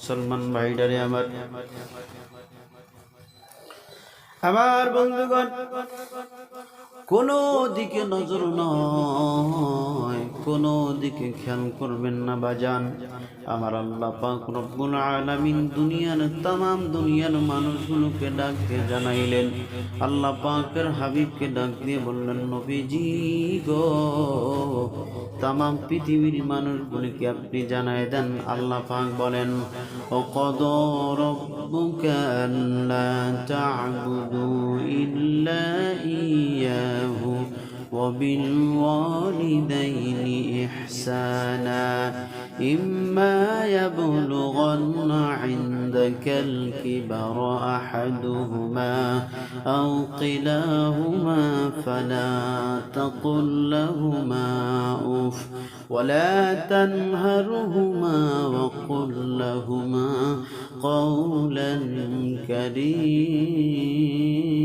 মুসলমান ভাইডারে আমার। আমার বন্ধুগণ, কোনো দিকে নজর নয়, কোন দিকে খেয়াল করবেন না বাজান। আমার আল্লাহ পাক রব্বুল আলামিন দুনিয়ার তাম দুনিয়ার মানুষগুলোকে ডাক দিয়ে জানাইলেন। আল্লাহ পাকের হাবিবকে ডাক দিয়ে বললেন, নবীজি গো তাম পৃথিবীর মানুষগুলিকে আপনি জানাই দেন, আল্লাহ পাক বলেন ও কদ রব্বুকা আল্লা তা'বুদু ইল্লা ইয়াহু وبالوالدين إحسانا إما يبلغن عندك الكبر أحدهما أو كلاهما فلا تقل لهما أف ولا تنهرهما وقل لهما قولا كريما.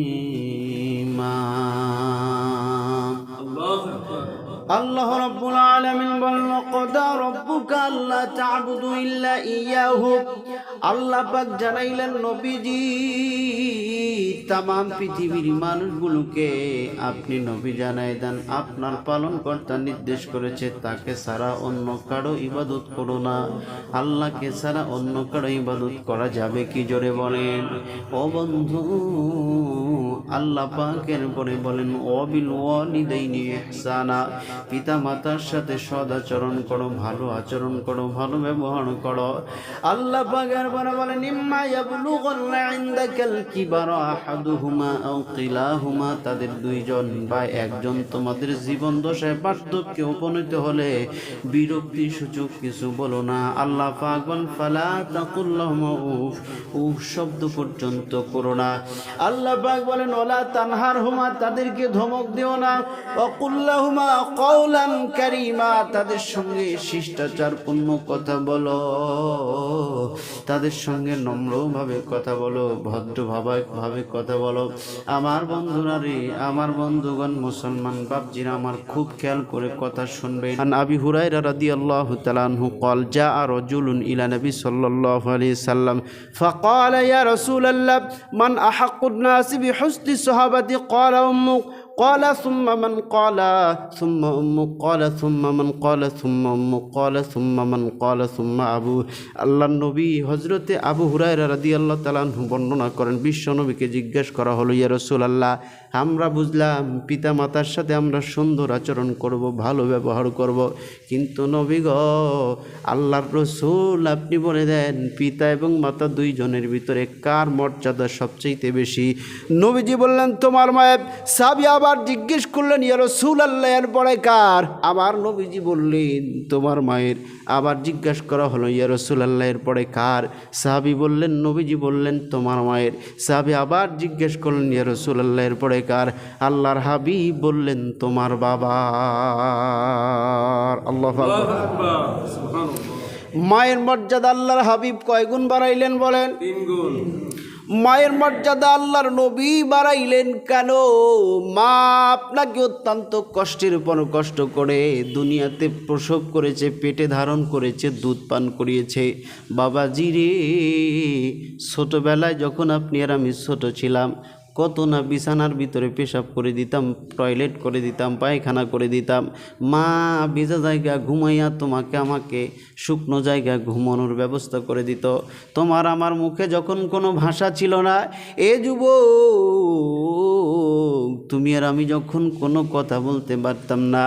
জানাইলেন পৃথিবীর মানুষগুলোকে আপনি নবী জানাই দেন। আপনার পালনকর্তা নির্দেশ করেছে, তাকে সারা অন্য কারও ইবাদত করো না। আল্লাহকে সারা অন্য কারও ইবাদত করা যাবে কি জোরে বলেন? ও বন্ধু, আল্লাহ পাকের পরে বলেন, অবিল ওয়ালিদাইনি ইহসানা। পিতা মাতার সাথে সদাচরণ করো, ভালো আচরণ করো, ভালো ব্যবহার করো। আল্লাহ পাকের পরে আও কিলাহুমা। তাদের দুইজন বা একজন তোমাদের জীবন দশায় বার্ধক্যে উপনীত হলে বিরক্তি সূচক কিছু বলো না। আল্লাহ বলেন, ফালা তাকুল্লাহুমা উফ উফ শব্দ পর্যন্ত করো না। আল্লাহ পাক বলেন ওলা তানহার হুমা তাদেরকে ধমক দিও না। অকুল্লাহুমা কওলান কারিমা, তাদের সঙ্গে শিষ্টাচারপূর্ণ কথা বলো তাদের সঙ্গে নম্রভাবে কথা বলো ভদ্রভাবে ভাবে কথা বলো আমার বন্ধুরা রে আমার বন্ধুগণ মুসলমান বাপজিরা আমার খুব খেয়াল করে কথা শুনবে আন আবি হুরাইরা রাদিয়াল্লাহু তাআলা আনহু قال جاء رجل الى النبي صلى الله عليه وسلم فقال يا رسول الله من احق الناس بحسن الصحابه قال امك قال ثم من قال ثم أمك قال ثم من قال ثم أمك قال ثم من قال ثم আবু আল্লাহ নবী হজরতে আবু হুরায়রা রাদি আল্লাহ তালাহু বর্ণনা করেন বিশ্ব নবীকে জিজ্ঞেস করা হলো ইয়া রসুল আল্লাহ আমরা বুঝলাম পিতা মাতার সাথে আমরা সুন্দর আচরণ করব ভালো ব্যবহার করব কিন্তু নবী গ আল্লাহর রসুল আপনি বলে দেন পিতা এবং মাতা দুইজনের ভিতরে কার মর্যাদা সবচেয়ে বেশি নবীজি বললেন তোমার মায়ের সাবি আবার জিজ্ঞেস করলেন ইয়া রসুল আল্লাহ এর পরে কার? আবার নবীজি বললেন তোমার মায়ের। আবার জিজ্ঞাসা করা হলো ইয়া রসুল আল্লাহ এর পরে কার? সাহাবি বললেন নবীজি বললেন তোমার মায়ের। সাহাবি আবার জিজ্ঞেস করলেন ইয়া রসুল আল্লাহ এর পরে কার? আল্লাহর হাবিব বললেন তোমার বাবা। আল্লাহ মায়ের মর্যাদা আল্লাহর হাবিব কয় গুণ বাড়াইলেন বলেন? তিন গুণ মায়ের মর্যাদা আল্লাহর নবী বাড়াইলেন কেন? মা আপনাকে অত্যন্ত কষ্টের উপর কষ্ট করে দুনিয়াতে প্রসব করেছে, পেটে ধারণ করেছে, দুধ পান করিয়েছে। বাবাজি রে, ছোটোবেলায় যখন আপনি আর আমি ছোট ছিলাম কত না বিছানার ভিতরে পেশাব করে দিতাম, টয়লেট করে দিতাম, পায়খানা করে দিতাম। মা, ভিজা জায়গা ঘুমাইয়া তোমাকে আমাকে শুকনো জায়গা ঘুমানোর ব্যবস্থা করে দিত। তোমার আমার মুখে যখন কোনো ভাষা ছিল না, এ যুব তুমি আর আমি যখন কোনো কথা বলতে পারতাম না,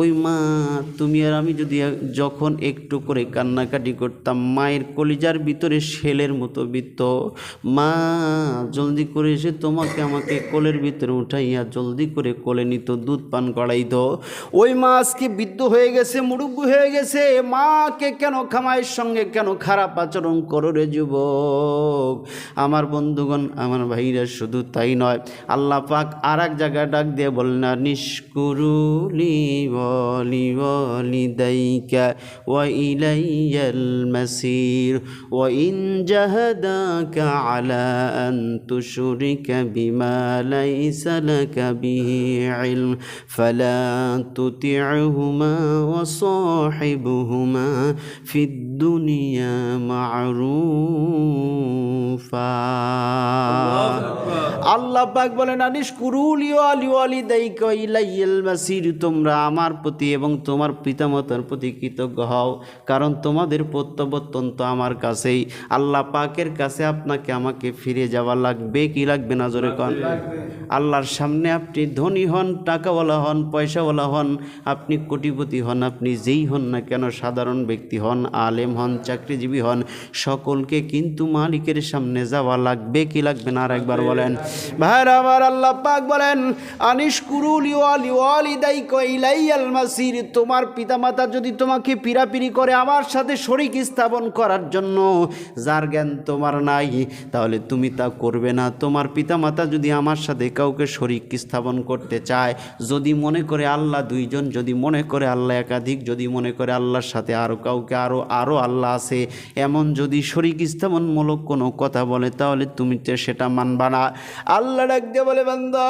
ওই মা, তুমি আর আমি যদি যখন একটু করে কান্নাকাটি করতাম, মায়ের কলিজার ভিতরে শেলের মতো বৃত্ত মা, জলদি করে এসে তোমাকে আমাকে কোলের ভিতরে উঠাইয়া জলদি করে কোলে নিত, দুধ পান করাইত। ওই মা আজকে বৃদ্ধ হয়ে গেছে, মুরুব্ব হয়ে গেছে? মাকে কেন খামাইয়ের সঙ্গে কেন খারাপ আচরণ করো রে যুবক? আমার বন্ধুগণ, আমার ভাইরা শুধু তাই নয়, আল্লাহ পাক আর এক জায়গায় ডাক দিয়ে বললেন নিষ্কুরুলি বলি বলি দাইকা ওয়া ইলাইয়াল মাসির, ওয়া ইন জাহাদাকা আলা আন তুশরিকা بما ليس لك به علم فلا تطعهما وصاحبهما في الدنيا معروفا. আল্লাহ পাক বলেন, আনিস মাসির, তোমরা আমার প্রতি এবং তোমার পিতামাতার প্রতি কৃতজ্ঞ হও, কারণ তোমাদের প্রত্যাবর্তন আমার কাছেই। আল্লাহ পাকের কাছে আপনাকে আমাকে ফিরে যাওয়া লাগবে। কি লাগবে না জোরে কন? আল্লাহর সামনে আপনি ধনী হন, টাকাওয়ালা হন, পয়সাওয়ালা হন, আপনি কোটিপতি হন, আপনি যেই হন না কেন সাধারণ ব্যক্তি হন, আলেম হন, চাকরিজীবী হন, সকলকে কিন্তু মালিকের সামনে যাওয়া লাগবে। কি লাগবে না আর একবার বলেন? ভাইরা আমার আল্লাহ পাক বলেন আনিস কুরুলি ওয়ালি ওয়ালি দাই কইলাইয়াল মাসির, তোমার পিতামাতা যদি তোমাকে পিরাপিরি করে আমার সাথে শরিক স্থাপন করার জন্য, যার জ্ঞান তোমার নাই, তাহলে তুমি তা করবে না। তোমার পিতামাতা যদি আমার সাথে কাউকে শরিক স্থাপন করতে চায়, যদি মনে করে আল্লাহ দুইজন, যদি মনে করে আল্লাহ একাধিক, যদি মনে করে আল্লাহর সাথে আরও কাউকে আরও আরও আল্লাহ আছে, এমন যদি শরিক স্থাপনমূলক কোনো কথা বলে, তাহলে তুমি সেটা মানবা না। আল্লাহ ডাক দিয়ে বলে বান্দা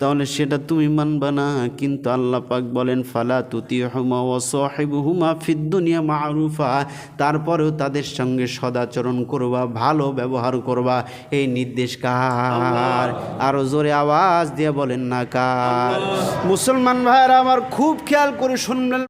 তাহলে সেটা তুমি মানবা না। কিন্তু আল্লাহ পাক বলেন ফালা তুতি হুমা ও সাহেব হুমা ফিদ্দুনিয়া মারুফা। তারপরেও তাদের সঙ্গে সদাচরণ করবা ভালো ব্যবহার করবা। এই নির্দেশ কার? আরও জোরে আওয়াজ দিয়ে বলেন না কার? মুসলমান ভাইয়েরা আমার খুব খেয়াল করে শুনবেন।